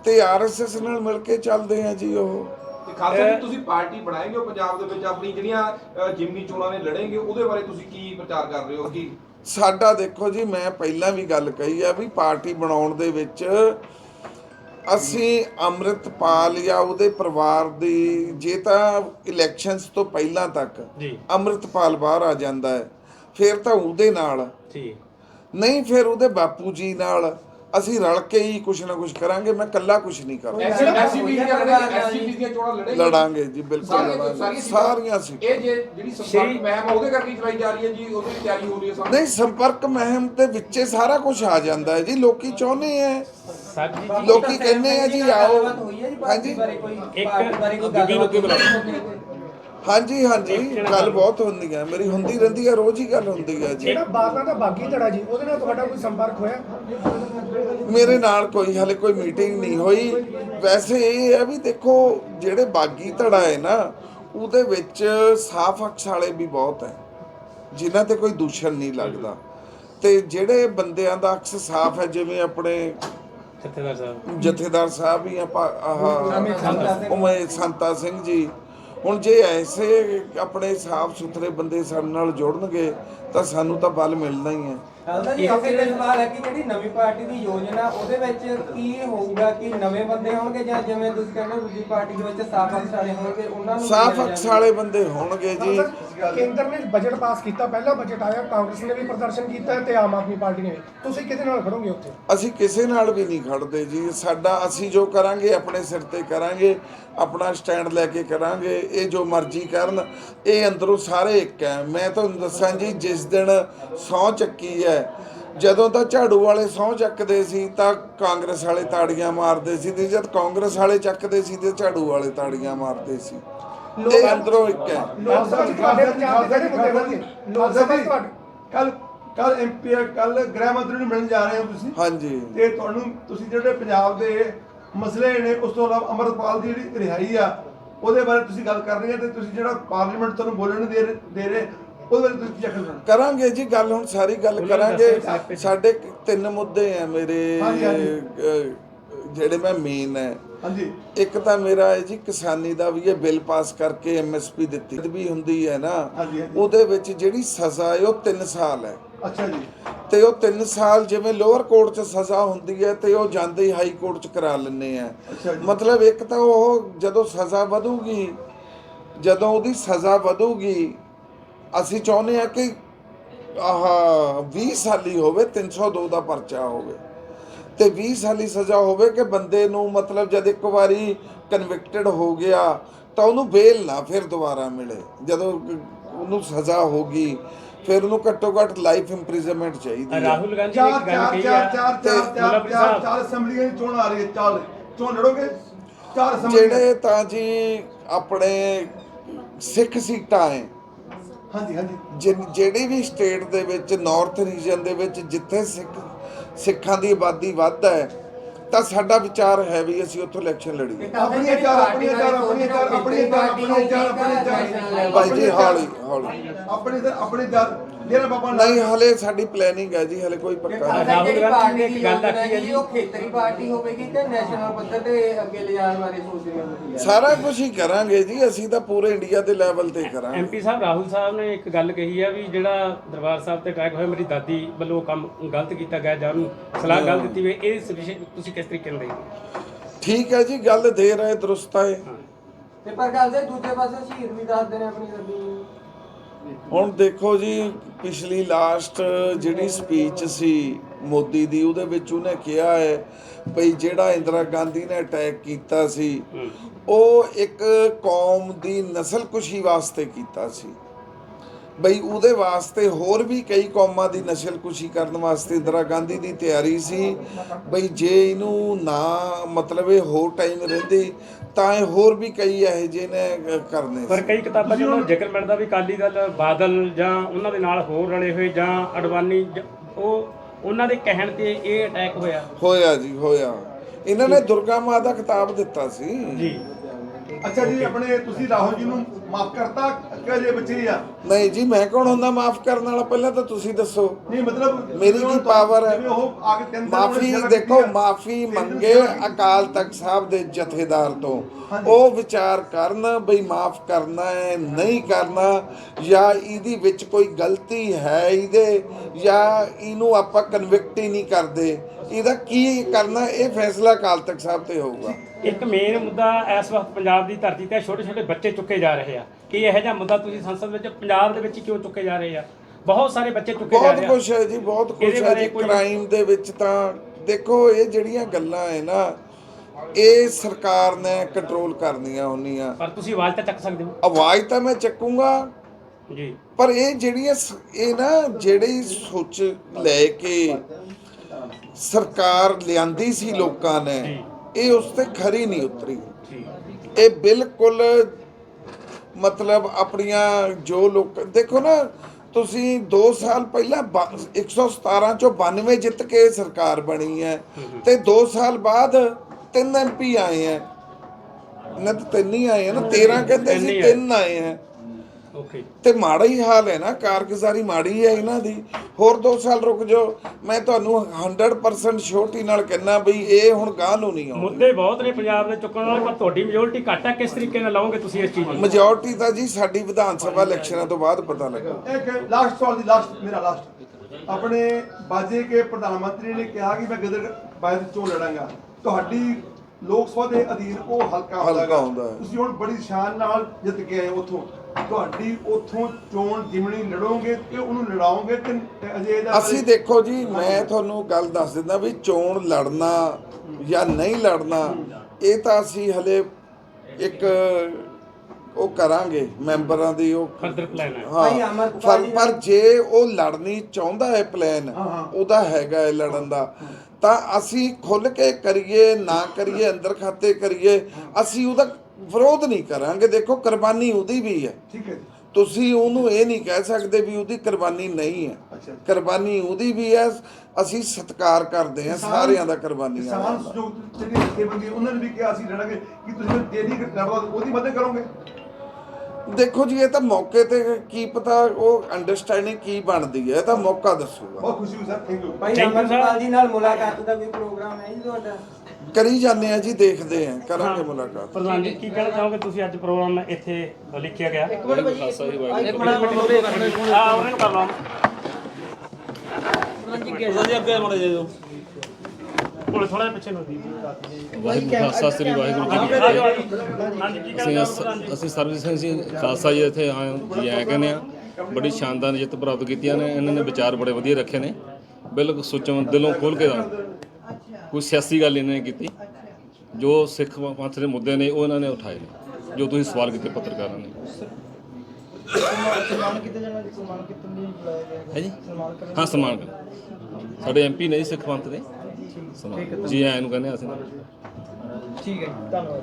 ਤੇ ਆਰਐਸਐਸ ਨਾਲ ਮਿਲ ਕੇ ਚੱਲਦੇ ਆਂ ਜੀ ਉਹ। ਖਾਲਸਾ ਜੀ ਤੁਸੀਂ ਪਾਰਟੀ ਬਣਾਏਗੇ ਹੋ ਪੰਜਾਬ ਦੇ ਵਿੱਚ ਆਪਣੀ ਜਿਹੜੀਆਂ ਜਿਮਨੀ ਚੋਣਾਂ ਨੇ ਲੜेंगे ਉਹਦੇ ਬਾਰੇ ਤੁਸੀਂ ਕੀ ਪ੍ਰਚਾਰ ਕਰ ਰਹੇ ਹੋ? ਕੀ ਸਾਡਾ ਦੇਖੋ ਜੀ ਮੈਂ ਪਹਿਲਾਂ ਵੀ ਗੱਲ ਕਹੀ ਆ ਵੀ ਪਾਰਟੀ ਬਣਾਉਣ ਦੇ ਵਿੱਚ ਅਸੀਂ ਅੰਮ੍ਰਿਤਪਾਲ ਜਾਂ ਉਹਦੇ ਪਰਿਵਾਰ ਦੀ ਜੇ ਤਾਂ ਇਲੈਕਸ਼ਨਸ ਤੋਂ ਪਹਿਲਾਂ ਤੱਕ ਜੀ। ਅੰਮ੍ਰਿਤਪਾਲ ਬਾਹਰ ਆ ਜਾਂਦਾ ਹੈ ਫਿਰ ਤਾਂ ਉਹਦੇ ਨਾਲ ਠੀਕ ਨਹੀਂ ਫਿਰ ਉਹਦੇ ਬਾਪੂ ਜੀ ਨਾਲ ਅਸੀਂ ਰਲ ਕੇ ਹੀ ਕੁਛ ਨਾ ਕੁਛ ਕਰਾਂਗੇ ਮੈਂ ਇਕੱਲਾ ਕੁਛ ਨਹੀਂ ਕਰਾਂਗਾ ਐਸਸੀ ਐਸਸੀਪੀ ਦੀਆਂ ਐਸਸੀਪੀ ਦੀਆਂ ਚੋਣਾਂ ਲੜेंगे ਲੜਾਂਗੇ। ਜੀ ਬਿਲਕੁਲ ਸਾਰੀਆਂ ਲੜਾਂਗੇ। ਸੀਟਾਂ ਇਹ ਜੇ ਜਿਹੜੀ ਸੰਪਰਕ ਮਹਿਮ ਆ, ਉਹਦੇ ਕਰਕੇ ਚਲਾਈ ਜਾ ਰਹੀ ਹੈ ਜੀ ਉਹਦੀ ਤਿਆਰੀ ਹੋ ਰਹੀ ਹੈ ਨਹੀਂ ਸੰਪਰਕ ਮਹਿਮ ਦੇ ਵਿੱਚੇ ਸਾਰਾ ਕੁਝ ਆ ਜਾਂਦਾ ਹੈ ਜੀ ਲੋਕੀ ਚਾਹੁੰਦੇ ਆ ਲੋਕੀ ਕਹਿੰਦੇ ਆ ਜੀ ਆਓ ਹਾਂਜੀ। ਹਾਂਜੀ ਹਾਂਜੀ। ਗੱਲ ਬਹੁਤ ਹੁੰਦੀ ਹੈ। ਮੇਰੀ ਹੁੰਦੀ ਰਹਿੰਦੀ ਹੈ ਰੋਜ਼ ਹੀ ਗੱਲ ਹੁੰਦੀ ਹੈ ਜੀ। ਜਿਹੜਾ ਬਾਗਾਂ ਦਾ ਬਾਗੀ ਧੜਾ ਜੀ ਉਹਦੇ ਨਾਲ ਤੁਹਾਡਾ ਕੋਈ ਸੰਪਰਕ ਹੋਇਆ? ਮੇਰੇ ਨਾਲ ਕੋਈ ਹਲੇ ਕੋਈ ਮੀਟਿੰਗ ਨਹੀਂ ਹੋਈ। ਵੈਸੇ ਇਹ ਹੈ ਵੀ ਦੇਖੋ ਜਿਹੜੇ ਬਾਗੀ ਧੜਾ ਹੈ ਨਾ ਉਹਦੇ ਵਿੱਚ ਸਾਫ਼ ਅਕਸ ਵਾਲੇ ਵੀ ਬਹੁਤ ਹੈ ਜਿਨ੍ਹਾਂ ਤੇ ਕੋਈ ਦੂਸ਼ਣ ਨਹੀਂ ਲੱਗਦਾ। ਤੇ ਜਿਹੜੇ ਬੰਦਿਆਂ ਦਾ ਅਕਸ ਸਾਫ਼ ਹੈ ਜਿਵੇਂ ਆਪਣੇ ਜਥੇਦਾਰ ਸਾਹਿਬ। ਜਥੇਦਾਰ ਸਾਹਿਬ ਹੀ ਆਪਾਂ ਆਹ ਉਮੇ ਸੰਤਾ ਸਿੰਘ ਜੀ। ਹੁਣ ਜੇ ਐਸੇ ਆਪਣੇ ਸਾਫ਼ ਸੁਥਰੇ ਬੰਦੇ ਸਾਡੇ ਨਾਲ ਜੁੜਨਗੇ ਤਾਂ ਸਾਨੂੰ ਤਾਂ ਬਲ ਮਿਲਣਾ ਹੀ ਹੈ। ਹਲਦਾ ਜੀ ਆਖਿਰ ਇਹ ਸਵਾਲ ਹੈ ਕਿ ਜਿਹੜੀ ਨਵੀਂ ਪਾਰਟੀ ਦੀ ਯੋਜਨਾ ਉਹਦੇ ਵਿੱਚ ਕੀ ਹੋਊਗਾ ਕਿ ਨਵੇਂ ਬੰਦੇ ਹੋਣਗੇ ਜਾਂ ਜਿਵੇਂ ਤੁਸੀਂ ਕਹਿੰਦੇ ਹੋ ਦੂਜੀ ਪਾਰਟੀ ਦੇ ਵਿੱਚ ਸਾਫ਼ ਅਕਸ ਵਾਲੇ ਹੋਣਗੇ ਉਹਨਾਂ ਨੂੰ ਸਾਫ਼ ਲਿਆ ਅਕਸ ਜਾਵੇਗਾ? ਵਾਲੇ ਬੰਦੇ ਹੋਣਗੇ ਜੀ। ਸਰ, ਕੇਂਦਰ ਨੇ ਬਜਟ ਪਾਸ ਕੀਤਾ ਪਹਿਲਾ ਬਜਟ ਆਇਆ ਕਾਂਗਰਸ ਨੇ ਵੀ ਪ੍ਰਦਰਸ਼ਨ ਕੀਤਾ ਤੇ ਆਮ ਆਦਮੀ ਪਾਰਟੀ ਨੇ ਵੀ। ਤੁਸੀਂ ਕਿਹਦੇ ਨਾਲ ਖੜੋਗੇ ਉੱਥੇ? ਅਸੀਂ ਕਿਸੇ ਨਾਲ ਵੀ ਨਹੀਂ ਖੜਦੇ ਜੀ। ਸਾਡਾ ਅਸੀਂ ਜੋ ਕਰਾਂਗੇ ਆਪਣੇ ਸਿਰ ਤੇ ਕਰਾਂਗੇ ਆਪਣਾ ਸਟੈਂਡ ਲੈ ਕੇ ਕਰਾਂਗੇ ਇਹ ਜੋ ਮਰਜ਼ੀ ਕਰਨ ਇਹ ਅੰਦਰੋਂ ਸਾਰੇ ਇੱਕ ਹੈ। ਮੈਂ ਤੁਹਾਨੂੰ ਦੱਸਾਂ ਜੀ ਜਿਸ ਦਿਨ ਸਹੁੰ ਚੱਕੀ ਹੈ। ਜਦੋਂ ਤਾਂ ਝਾੜੂ ਵਾਲੇ ਸਹੁੰ ਚੱਕਦੇ ਸੀ ਤਾਂ ਕਾਂਗਰਸ ਵਾਲੇ ਤਾੜੀਆਂ ਮਾਰਦੇ ਸੀ ਤੇ ਜਦ ਕਾਂਗਰਸ ਵਾਲੇ ਚੱਕਦੇ ਸੀ ਤੇ ਝਾੜੂ ਵਾਲੇ ਤਾੜੀਆਂ ਮਾਰਦੇ ਸੀ। ਇਹ ਅੰਦਰੋਂ ਇੱਕ ਹੈ। ਲੋਕ ਸਭਾ ਕੱਲ ਕੱਲ ਐਮਪੀ ਕੱਲ ਗ੍ਰਹਿ ਮੰਤਰੀ ਨੂੰ ਮਿਲਣ ਜਾ ਰਹੇ ਹੋ ਤੁਸੀਂ। ਹਾਂਜੀ। ਤੇ ਤੁਹਾਨੂੰ ਤੁਸੀਂ ਜਿਹੜੇ ਪੰਜਾਬ ਦੇ ਮਸਲੇ ਨੇ ਉਸ ਤੋਂ ਇਲਾਵਾ ਅਮਰਪਾਲ ਦੀ ਜਿਹੜੀ ਰਿਹਾਈ ਆ ਉਹਦੇ ਬਾਰੇ ਤੁਸੀਂ ਗੱਲ ਕਰਨੀ ਹੈ ਤੇ ਤੁਸੀਂ ਜਿਹੜਾ ਪਾਰਲੀਮੈਂਟ ਤੁਹਾਨੂੰ ਬੋਲਣ ਦੇ ਰਹੇ- ਦੇ ਰਹੇ ਉਹਦੇ ਬਾਰੇ ਤੁਸੀਂ ਕੀ ਆਖਣਾ? ਕਰਾਂਗੇ ਜੀ ਗੱਲ ਹੁਣ ਸਾਰੀ ਗੱਲ ਕਰਾਂਗੇ। ਸਾਡੇ ਤਿੰਨ ਮੁੱਦੇ ਆ ਮੇਰੇ ਜਿਹੜੇ ਮੈਂ ਮੇਨ ਹੈ ਹਾਂਜੀ। ਇੱਕ ਤਾਂ ਮੇਰਾ ਹੈ ਜੀ ਕਿਸਾਨੀ ਦਾ ਵੀ ਇਹ ਬਿੱਲ ਪਾਸ ਕਰਕੇ ਐਮਐਸਪੀ ਦਿੱਤੀ। ਵੀ ਹੁੰਦੀ ਹੈ ਨਾ। ਉਹਦੇ ਵਿੱਚ ਜਿਹੜੀ ਸਜ਼ਾ ਹੈ ਉਹ 3 ਸਾਲ ਹੈ। ਅੱਛਾ ਜੀ। ਤੇ ਉਹ 3 ਸਾਲ ਜਿਵੇਂ ਲੋਅਰ ਕੋਰਟ 'ਚ ਸਜ਼ਾ ਹੁੰਦੀ ਹੈ ਤੇ ਉਹ ਜਾਂਦੇ ਹੀ ਹਾਈ ਕੋਰਟ 'ਚ ਕਰਾ ਲੈਂਦੇ ਆ। ਮਤਲਬ ਇੱਕ ਤਾਂ ਉਹ ਜਦੋਂ ਸਜ਼ਾ ਵਧੂਗੀ ਜਦੋਂ ਉਹਦੀ ਸਜ਼ਾ ਵਧੂਗੀ ਅਸੀਂ ਚਾਹੁੰਦੇ ਆ ਕਿ ਆਹ 20 ਸਾਲੀ ਹੋਵੇ 302 ਦਾ ਪਰਚਾ ਹੋਵੇ। ਤੇ 20 ਸਾਲੀ ਸਜ਼ਾ ਹੋਵੇ ਕਿ ਬੰਦੇ ਨੂੰ ਮਤਲਬ ਜਦ ਇੱਕ ਵਾਰੀ ਕਨਵਿਕਟਡ ਹੋ ਗਿਆ ਤਾਂ ਉਹਨੂੰ ਬੇਲ ਨਾ ਫਿਰ ਦੁਬਾਰਾ ਮਿਲੇ। ਜਦੋਂ ਉਹਨੂੰ ਸਜ਼ਾ ਹੋਗੀ ਫਿਰ ਉਹਨੂੰ ਘੱਟੋ ਘੱਟ ਲਾਈਫ ਇੰਪ੍ਰਿਜ਼ਨਮੈਂਟ ਚਾਹੀਦੀ ਹੈ। ਰਾਹੁਲ ਗਾਂਧੀ ਨੇ ਚਾਰ ਇੱਕ ਗੱਲ ਚਾਰ ਕਹੀ ਚਾਰ ਆ ਚਾਰ ਚਾਰ ਚਾਰ ਚਾਰ। ਚਾਰ ਅਸੈਂਬਲੀਆਂ ਦੀ ਚੋਣ ਆ ਰਹੀ ਹੈ ਚਾਰ। ਚੋਣ ਲੜੋਗੇ? ਚਾਰ ਅਸੈਂਬਲੀਆਂ। ਜਿਹੜੇ ਤਾਂ ਜੀ ਆਪਣੇ ਸਿੱਖ ਸੀਟਾਂ ਹੈ ਹਾਂਜੀ ਹਾਂਜੀ। ਜਿਨ- ਜਿਹੜੀ ਵੀ ਸਟੇਟ ਦੇ ਵਿੱਚ ਨਾਰਥ ਰੀਜਨ ਦੇ ਵਿੱਚ ਜਿੱਥੇ ਸਿੱਖ ਸਿੱਖਾਂ ਦੀ ਆਬਾਦੀ ਵੱਧ ਹੈ ਤਾਂ ਸਾਡਾ ਵਿਚਾਰ ਹੈ ਵੀ ਅਸੀਂ ਉੱਥੋਂ ਇਲੈਕਸ਼ਨ ਲੜੀਏ। ਆਪਣੀਆਂ ਚਾਰ ਆਪਣੀਆਂ ਚਾਰ ਆਪਣੀਆਂ ਚਾਰ ਆਪਣੀਆਂ ਚਾਰ ਆਪਣੀਆਂ ਚਾਰ ਆਪਣੀਆਂ ਚਾਰ ਬਾਈ ਜੀ ਹੌਲੀ ਹੌਲੀ। ਆਪਣੇ ਤੇ ਆਪਣੇ ਚਾਰ ਡੇਰਾ ਬਾਬਾ ਨਹੀਂ ਹਲੇ ਸਾਡੀ ਪਲੈਨਿੰਗ ਹੈ ਜੀ ਹਲੇ ਕੋਈ ਪੱਕਾ ਨਹੀਂ। ਰਾਹੁਲ ਗਾਂਧੀ ਨੇ ਇੱਕ ਗੱਲ ਯੋਜਨਾ ਆਖੀ ਹੈ ਜੀ ਜੀ। ਉਹ ਖੇਤਰੀ ਪਾਰਟੀ ਹੋਵੇਗੀ ਤੇ ਨੈਸ਼ਨਲ ਪੱਧਰ ਤੇ ਅੱਗੇ ਲਿਜਾਣ ਬਾਰੇ ਸੋਚ ਰਹੇ ਹੋ ਤੁਸੀਂ ਸਾਰਾ ਕੁਝ ਹੀ ਕਰਾਂਗੇ ਜੀ ਅਸੀਂ ਤਾਂ ਪੂਰੇ ਇੰਡੀਆ ਦੇ ਲੈਵਲ ਤੇ ਕਰਾਂਗੇ। ਐਮਪੀ ਸਾਹਿਬ ਰਾਹੁਲ ਸਾਹਿਬ ਨੇ ਇੱਕ ਗੱਲ ਕਹੀ ਆ ਵੀ ਜਿਹੜਾ ਦਰਬਾਰ ਸਾਹਿਬ ਤੇ ਅਟੈਕ ਹੋਇਆ ਮੇਰੀ ਦਾਦੀ ਵੱਲੋਂ ਕੰਮ ਗਲਤ ਕੀਤਾ ਗਿਆ ਜਾਂ ਉਹਨੂੰ ਸਲਾਹ ਗਲਤ ਦਿੱਤੀ ਹੋਈ ਵਿਸ਼ੇ ਤੁਸੀਂ ਕਿਸ ਤਰੀਕੇ ਨਾਲ ਦੇਖਦੇ ਠੀਕ ਹੈ ਜੀ ਗੱਲ ਦੇ ਰਹੇ ਦਰੁਸਤ ਹੈ। ਤੇ ਪਰ ਗੱਲ ਦੇ ਦੂਜੇ ਪਾਸੇ ਸ਼ਹੀਦ ਵੀ ਦੱਸਦੇ ਨੇ ਆਪਣੀ ਨੂੰ ਹੁਣ ਦੇਖੋ ਜੀ ਪਿਛਲੀ ਲਾਸਟ ਜਿਹੜੀ ਸਪੀਚ ਸੀ ਮੋਦੀ ਦੀ ਉਹਦੇ ਵਿੱਚ ਉਹਨੇ ਕਿਹਾ ਹੈ ਭਈ ਜਿਹੜਾ ਇੰਦਰਾ ਗਾਂਧੀ ਨੇ ਅਟੈਕ ਕੀਤਾ ਸੀ ਉਹ ਇੱਕ ਕੌਮ ਦੀ ਨਸਲਕੁਸ਼ੀ ਵਾਸਤੇ ਕੀਤਾ ਸੀ। ਬਈ ਉਹਦੇ ਵਾਸਤੇ ਹੋਰ ਵੀ ਕਈ ਕੌਮਾਂ ਦੀ ਨਸਲਕੁਸ਼ੀ ਕਰਨ ਵਾਸਤੇ ਇੰਦਰਾ ਗਾਂਧੀ ਦੀ ਤਿਆਰੀ ਸੀ। ਬਈ ਜੇ ਇਹਨੂੰ ਨਾ ਮਤਲਬ ਇਹ ਹੋਰ ਟਾਈਮ ਰਹਿੰਦੇ ਤਾਂ ਇਹ ਹੋਰ ਵੀ ਕਈ ਇਹੋ ਜਿਹੇ ਨੇ ਕਰਨੇ ਪਰ ਕਈ ਕਿਤਾਬਾਂ 'ਚ ਉਹਨਾਂ ਨੂੰ ਜ਼ਿਕਰ ਮਿਲਦਾ ਵੀ ਅਕਾਲੀ ਦਲ ਬਾਦਲ ਜਾਂ ਉਹਨਾਂ ਦੇ ਨਾਲ ਹੋਰ ਰਲੇ ਹੋਏ ਜਾਂ ਅਡਵਾਨੀ ਉਹ ਉਹਨਾਂ ਦੇ ਕਹਿਣ ਤੇ ਇਹ ਅਟੈਕ ਹੋਇਆ। ਹੋਇਆ ਜੀ ਹੋਇਆ। ਇਹਨਾਂ ਨੇ ਦੁਰਗਾ ਮਾਂ ਦਾ ਖਿਤਾਬ ਦਿੱਤਾ ਸੀ। ਜੀ। ਅੱਛਾ ਜੀ ਆਪਣੇ ਤੁਸੀਂ ਰਾਹੁਲ ਜੀ ਨੂੰ ਮਾਫ ਕਰਤਾ ਕਿ ਜੇ ਬੱਚੇ ਆ ਨਹੀਂ ਜੀ ਮੈਂ ਕੌਣ ਹੁੰਦਾ ਮਾਫ ਕਰਨ ਵਾਲਾ ਪਹਿਲਾਂ ਤਾਂ ਤੁਸੀਂ ਦੱਸੋ ਨਹੀਂ ਮਤਲਬ ਮੇਰੀ ਕੀ ਪਾਵਰ ਹੈ ਜਿਵੇਂ ਉਹ ਆ ਕੇ ਤਿੰਨ ਦਿਨ ਉਹਨੇ ਮਾਫੀ ਦੇਖੋ। ਮਾਫੀ ਮੰਗੇ। ਅਕਾਲ ਤਖਤ ਸਾਹਿਬ ਦੇ ਜਥੇਦਾਰ ਤੋਂ। ਉਹ ਵਿਚਾਰ ਕਰਨ ਬਈ ਮਾਫ ਕਰਨਾ ਹੈ ਨਹੀਂ ਕਰਨਾ ਜਾਂ ਇਹਦੀ ਵਿੱਚ ਕੋਈ ਗਲਤੀ ਹੈ ਇਹਦੇ ਜਾਂ ਇਹਨੂੰ ਆਪਾਂ ਕਨਵਿਕਟ ਹੀ ਨਹੀਂ ਕਰਦੇ ਇਹਦਾ ਕੀ ਕਰਨਾ ਇਹ ਫੈਸਲਾ ਅਕਾਲ ਤਖਤ ਸਾਹਿਬ ਤੇ ਹੋਊਗਾ। ਇੱਕ ਮੇਨ ਮੁੱਦਾ ਇਸ ਵਕਤ ਪੰਜਾਬ ਦੀ ਧਰਤੀ ਤੇ ਛੋਟੇ ਛੋਟੇ ਬੱਚੇ ਚੁੱਕੇ ਜਾ ਰਹੇ ਆ। ਕਿ ਇਹੋ ਜਿਹਾ ਮੁੱਦਾ ਤੁਸੀਂ ਸੰਸਦ ਵਿੱਚ ਪੰਜਾਬ ਦੇ ਵਿੱਚ ਕਿਉਂ ਚੁੱਕੇ ਜਾ ਰਹੇ ਆ? ਬਹੁਤ ਸਾਰੇ ਬੱਚੇ ਚੁੱਕੇ ਜਾ ਬਹੁਤ ਰਹੇ ਆ। ਕੁਝ ਹੈ ਜੀ ਬਹੁਤ ਇਹਦੇ ਹੈ ਬਾਰੇ ਜੀ ਕੋਈ- ਕ੍ਰਾਈਮ ਦੇ ਵਿੱਚ ਤਾਂ ਦੇਖੋ ਇਹ ਜਿਹੜੀਆਂ ਗੱਲਾਂ ਹੈ ਨਾ ਇਹ ਸਰਕਾਰ ਨੇ ਕੰਟਰੋਲ ਕਰਨੀਆਂ ਹੁੰਦੀਆਂ। ਪਰ ਤੁਸੀਂ ਆਵਾਜ਼ ਤਾਂ ਚੱਕ ਸਕਦੇ ਹੋ। ਆਵਾਜ਼ ਤਾਂ ਮੈਂ ਚੱਕੂੰਗਾ। ਜੀ। ਪਰ ਇਹ ਜਿਹੜੀਆਂ ਸ- ਇਹ ਨਾ ਜਿਹੜੀ ਸੋਚ ਲੈ ਕੇ ਸਰਕਾਰ ਲਿਆਂਦੀ ਸੀ ਲੋਕਾਂ ਨੇ ਇਹ ਉਸ ਤੇ ਖਰੀ ਨਹੀਂ ਉਤਰੀ। ਇਹ ਬਿਲਕੁਲ ਮਤਲਬ ਆਪਣੀਆਂ ਜੋ ਲੋਕ ਦੇਖੋ ਨਾ ਤੁਸੀਂ 2 ਸਾਲ ਪਹਿਲਾਂ ਬ- 117 ਚੋਂ 92 ਜਿੱਤ ਕੇ ਸਰਕਾਰ ਬਣੀ ਹੈ ਤੇ 2 ਸਾਲ ਬਾਅਦ ਤਿੰਨ ਐਮਪੀ ਆਏ ਹੈ। ਨਾ ਤਾਂ ਤਿੰਨ ਹੀ ਆਏ ਹੈ ਨਾ 13 ਕਹਿੰਦੇ ਸੀ। ਤਿੰਨ ਆਏ ਹੈ। ਓਕੇ ਤੇ ਮਾੜਾ ਹੀ ਹਾਲ ਹੈ ਨਾ ਕਾਰਗੁਜ਼ਾਰੀ ਮਾੜੀ ਹੈ ਇਹਨਾਂ ਦੀ। ਹੋਰ 2 ਸਾਲ ਰੁਕ ਜਾਓ ਮੈਂ ਤੁਹਾਨੂੰ 100% ਸ਼ੋਰਟੀ ਨਾਲ ਕਹਿਣਾ ਬਈ ਇਹ ਹੁਣ ਗਾਹ ਨੂੰ ਨਹੀਂ ਆਉਂਦੀ ਮੁੱਦੇ ਬਹੁਤ ਨੇ ਪੰਜਾਬ ਦੇ ਚੁੱਕਣ ਵਾਲੇ ਪਰ ਤੁਹਾਡੀ ਮੈਜੋਰਟੀ ਘੱਟ ਹੈ ਕਿਸ ਤਰੀਕੇ ਨਾਲ ਲਾਓਗੇ ਤੁਸੀਂ ਇਸ ਚੀਜ਼ ਨੂੰ? ਮੈਜੋਰਟੀ ਤਾਂ ਜੀ ਸਾਡੀ ਵਿਧਾਨ ਸਭਾ ਇਲੈਕਸ਼ਨਾਂ ਤੋਂ ਬਾਅਦ ਪਤਾ ਲੱਗਾ। ਇੱਕ ਲਾਸਟ ਸਵਾਲ ਦੀ ਲਾਸਟ ਮੇਰਾ ਲਾਸਟ ਆਪਣੇ ਬਾਜੇ ਕੇ ਪ੍ਰਧਾਨ ਮੰਤਰੀ ਨੇ ਕਿਹਾ ਕਿ ਮੈਂ ਗਦਰ ਬਾਇਦ ਚੋਣ ਲੜਾਂਗਾ। ਤੁਹਾਡੀ ਲੋਕ ਸਭਾ ਦੇ ਅਧੀਨ ਉਹ ਹਲਕਾ। ਹੁੰਦਾ ਹੈ। ਤੁਸੀਂ ਹੁਣ ਬੜੀ ਸ਼ਾਨ ਨਾਲ ਜਿੱਤ ਕੇ ਆਏ ਉੱਥੋਂ। ਤੁਹਾਡੀ ਉੱਥੋਂ ਚੋਣ ਜਿਮਣੀ ਲੜੋਗੇ ਕਿ ਉਹਨੂੰ ਲੜਾਓਗੇ ਕਿ ਅਜੇ ਇਹਦਾ ਅਸੀਂ ਦੇਖੋ ਜੀ ਮੈਂ ਤੁਹਾਨੂੰ ਗੱਲ ਦੱਸ ਦਿੰਦਾ ਵੀ ਚੋਣ ਲੜਨਾ ਜਾਂ ਨਹੀਂ ਲੜਨਾ ਇਹ ਤਾਂ ਅਸੀਂ ਹਲੇ ਇੱਕ ਉਹ ਕਰਾਂਗੇ ਮੈਂਬਰਾਂ ਦੀ ਉਹ ਫਰਦਰ ਪਲਾਨ ਹੈ ਭਾਈ ਹਾਂ ਅਮਰਪਾਲ ਪਰ ਜੀ ਪਰ ਜੇ ਉਹ ਲੜਨੀ ਚਾਹੁੰਦਾ ਹੈ ਪਲਾਨ। ਉਹਦਾ ਹੈਗਾ ਹੈ ਲੜਨ ਦਾ ਤਾਂ ਅਸੀਂ ਖੁੱਲ ਕੇ ਕਰੀਏ ਨਾ ਕਰੀਏ ਅੰਦਰ ਖਾਤੇ ਕਰੀਏ ਅਸੀਂ ਉਹਦਾ ਵਿਰੋਧ ਨਹੀਂ ਕਰਾਂਗੇ। ਦੇਖੋ ਕੁਰਬਾਨੀ ਉਹਦੀ ਵੀ ਹੈ। ਠੀਕ ਹੈ ਜੀ। ਤੁਸੀਂ ਉਹਨੂੰ ਇਹ ਨਹੀਂ ਕਹਿ ਸਕਦੇ ਵੀ ਉਹਦੀ ਕੁਰਬਾਨੀ ਨਹੀਂ ਹੈ। ਕੁਰਬਾਨੀ ਉਹਦੀ ਵੀ ਹੈ। ਅਸੀਂ ਸਤਿਕਾਰ ਕਰਦੇ ਹਾਂ ਸਾਰਿਆਂ ਦਾ ਕੁਰਬਾਨੀਆਂ ਕਿਸਾਨ। ਜੋ ਜਿਹੜੀ ਜਥੇਬੰਦੀ ਉਹਨਾਂ ਨੇ ਵੀ ਕਿਹਾ ਅਸੀਂ ਲੜਾਂਗੇ ਕਿ ਤੁਸੀਂ ਦੇਰੀ ਲੜਵਾ ਉਹਦੀ ਮਦਦ ਕਰੋਗੇ। ਦੇਖੋ ਜੀ ਇਹ ਤਾਂ ਮੌਕੇ ਤੇ ਕੀ ਪਤਾ ਉਹ ਅੰਡਰਸਟੈਂਡਿੰਗ ਕੀ ਬਣਦੀ ਹੈ ਇਹ ਤਾਂ ਮੌਕਾ ਦੱਸੂਗਾ। ਬਹੁਤ ਖੁਸ਼ੀ ਹੋਈ ਸਰ ਥੈਂਕ ਯੂ ਭਾਈ Thank you, sir. Amarpal ji ਨਾਲ ਮੁਲਾਕਾਤ ਦਾ ਕੋਈ ਪ੍ਰੋਗਰਾਮ ਹੈ ਜੀ ਤੁਹਾਡਾ? ਕਰੀ ਜਾਂਦੇ ਆ ਜੀ ਦੇਖਦੇ ਆ ਕਰਾਂਗੇ ਮੁਲਾਕਾਤ। ਪ੍ਰਧਾਨ ਜੀ ਕੀ ਕਹਿਣਾ ਚਾਹੋਗੇ ਤੁਸੀਂ ਅੱਜ ਪ੍ਰੋਗਰਾਮ ਇੱਥੇ ਲਿਖਿਆ ਗਿਆ? ਇੱਕ ਮਿੰਟ ਭਾਜੀ ਇੱਕ ਮਿੰਟ। ਆ ਉਹਨਾਂ ਨੂੰ ਕਰ ਲਓ ਕੋਲੇ ਥੋੜਾ ਜਿਹਾ ਪਿੱਛੇ ਨੂੰ ਦੀ ਵਾਹਿਗੁਰੂ ਖਾਲਸਾ ਸ੍ਰੀ ਵਾਹਿਗੁਰੂ ਜੀ ਕੀ ਫਤਿਹ। ਜਾਓ। ਹਾਂਜੀ ਕੀ ਅਸੀਂ ਅਸ- ਸਰਬਜੀਤ ਸਿੰਘ ਜੀ ਖਾਲਸਾ ਜੀ ਇੱਥੇ ਆਏ ਜੀ ਆਏ ਕਹਿੰਦੇ ਆ। ਬੜੀ ਸ਼ਾਨਦਾਰ ਜਿੱਤ ਪ੍ਰਾਪਤ ਕੀਤੀਆਂ ਨੇ। ਇਹਨਾਂ ਨੇ ਵਿਚਾਰ ਬੜੇ ਵਧੀਆ ਰੱਖੇ ਨੇ। ਬਿਲਕੁਲ ਸੋਚੋਂ ਦਿਲੋਂ ਖੋਲ ਕੇ ਦਾ ਕੋਈ ਸਿਆਸੀ ਗੱਲ ਇਹਨਾਂ ਨੇ ਕੀਤੀ। ਜੋ ਸਿੱਖ ਪੰਥ ਦੇ ਮੁੱਦੇ ਨੇ ਉਹ ਇਹਨਾਂ ਨੇ ਉਠਾਏ ਨੇ। ਜੋ ਤੁਸੀਂ ਸਵਾਲ ਕੀਤੇ ਪੱਤਰਕਾਰਾਂ ਨੇ। ਹੈ ਜੀ? ਹਾਂ ਸਨਮਾਨ ਕਰ। ਸਾਡੇ ਐਮਪੀ ਨੇ ਜੀ ਸਿੱਖ ਪੰਥ ਦੇ। ਸਨਮਾਨ ਜੀ ਆਇਆਂ ਨੂੰ ਕਹਿੰਦੇ ਆ ਅਸੀਂ ਠੀਕ ਹੈ ਜੀ ਧੰਨਵਾਦ।